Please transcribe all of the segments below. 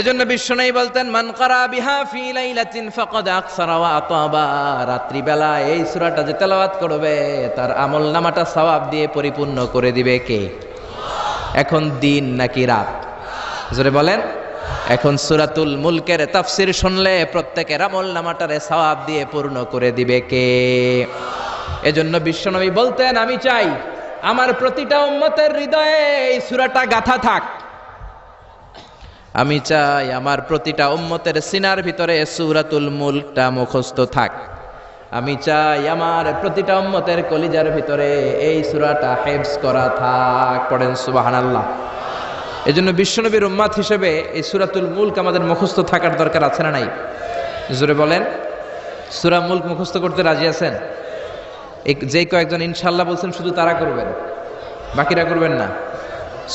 এজন্য বিশ্বনবী বলতেন, মান করা বিহা ফি লাইলাতিন ফাকাদ আকসারা ওয়া আতাবা। রাত্রিবেলা এই সূরাটা যে তেলাওয়াত করবে, তার আমল নামাটা সওয়াব দিয়ে পরিপূর্ণ করে দিবে কে? এখন দিন নাকি রাত? জোরে বলেন। এখন সূরাতুল মুলকের তাফসীর শুনলে প্রত্যেকের আমল নামাটারে সওয়াব দিয়ে পূর্ণ করে দিবে কে? এজন্য বিশ্বনবী বলতেন, আমি চাই আমার প্রতিটা উম্মতের হৃদয়ে এই সূরাটা গাথা থাক। আমি চাই আমার প্রতিটা উম্মতের সিনার ভিতরে সুরাতুল মুলকটা মুখস্থ থাক। আমি চাই আমার প্রতিটা উম্মতের কলিজার ভিতরে এই সুরাটা হেফস করা থাক। পড়েন সুবাহান আল্লাহ এই জন্য বিশ্বনবীর উম্মাদ হিসেবে এই সুরাতুল মুলক আমাদের মুখস্থ থাকার দরকার আছে না নাই? জোরে বলেন। সুরা মুলক মুখস্থ করতে রাজি আছেন? যে কয়েকজন ইনশাল্লাহ বলছেন শুধু তারা করবেন, বাকিরা করবেন না।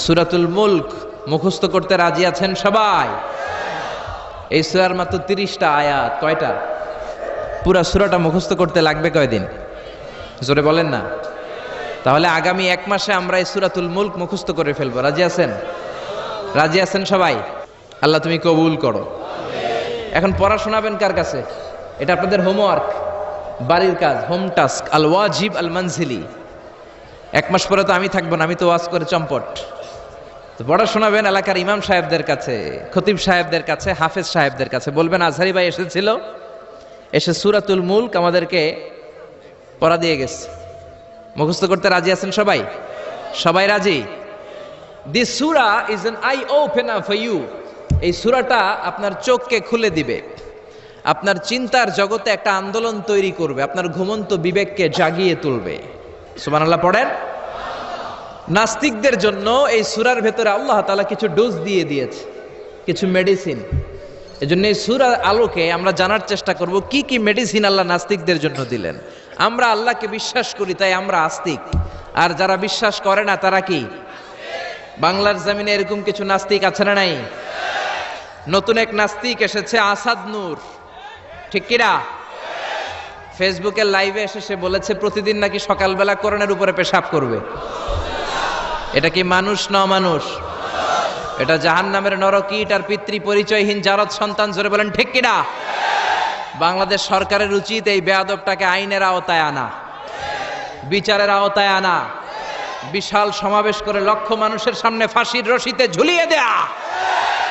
সুরাতুল মুলক মুখস্থ করতে রাজি আছেন সবাই? এই সুরার মাত্র তিরিশটা আয়াত, কয়টা? পুরা সুরাটা মুখস্থ করতে লাগবে কয়দিন? জোরে বলেন না। তাহলে আগামী এক মাসে আমরা এই সুরাতুল মুলক মুখস্থ করে ফেলব। রাজি আছেন? রাজি আছেন সবাই? আল্লাহ তুমি কবুল করো। এখন পড়া শোনাবেন কার কাছে? এটা আপনাদের হোমওয়ার্ক বাড়ির কাজ হোম টাস্ক আল ওয়াজিব আল মানজিলি এক মাস পরে তো আমি থাকব না, আমি তো ওয়াজ করে চম্পট। তো পড়া শোনাবেন এলাকার ইমাম সাহেবদের কাছে, খতিব সাহেবদের কাছে, হাফেজ সাহেবদের কাছে। বলবেন, আজহারি ভাই এসেছিল? এসে সুরাতুল মুলক আমাদেরকে পড়া দিয়ে গেছে। মুখস্থ করতে রাজি আছেন সবাই? সবাই রাজি? দিস সুরা is an eye open for you এই সুরাটা আপনার চোখকে খুলে দিবে। আপনার চিন্তার জগতে একটা আন্দোলন তৈরি করবে। আপনার ঘুমন্ত বিবেককে জাগিয়ে তুলবে। সুবহানাল্লাহ, পড়েন। নাস্তিকদের জন্য এই সুরার ভেতরে আল্লাহ তালা কিছু ডোজ দিয়ে দিয়েছে, কিছু মেডিসিন এই জন্য এই সুরার আলোকে আমরা জানার চেষ্টা করব, কি কি মেডিসিন আল্লাহ নাস্তিকদের জন্য দিলেন? আমরা আল্লাহকে বিশ্বাস করি, তাই আমরা আস্তিক। আর যারা বিশ্বাস করে না, তারা কি? বাংলার জমিনে এরকম কিছু নাস্তিক আছে না নাই? নতুন এক নাস্তিক এসেছে, আসাদ নূর। ঠিক কিরা ফেসবুকের লাইভে এসে সে বলেছে, প্রতিদিন নাকি সকালবেলা করোনার উপরে পেশাব করবে। এটা কি মানুষ ন মানুষ এটা জাহান নামের নরকীট আর পিতৃ পরিচয়হীন জারদ সন্তান, জোরে বলেন, ঠিক কিনা? বাংলাদেশ সরকারের উচিত এই বেয়াদবটাকে আইনের আওতায় আনা, বিচারের আওতায় আনা, বিশাল সমাবেশ করে লক্ষ মানুষের সামনে ফাঁসির রশিতে ঝুলিয়ে দেয়া।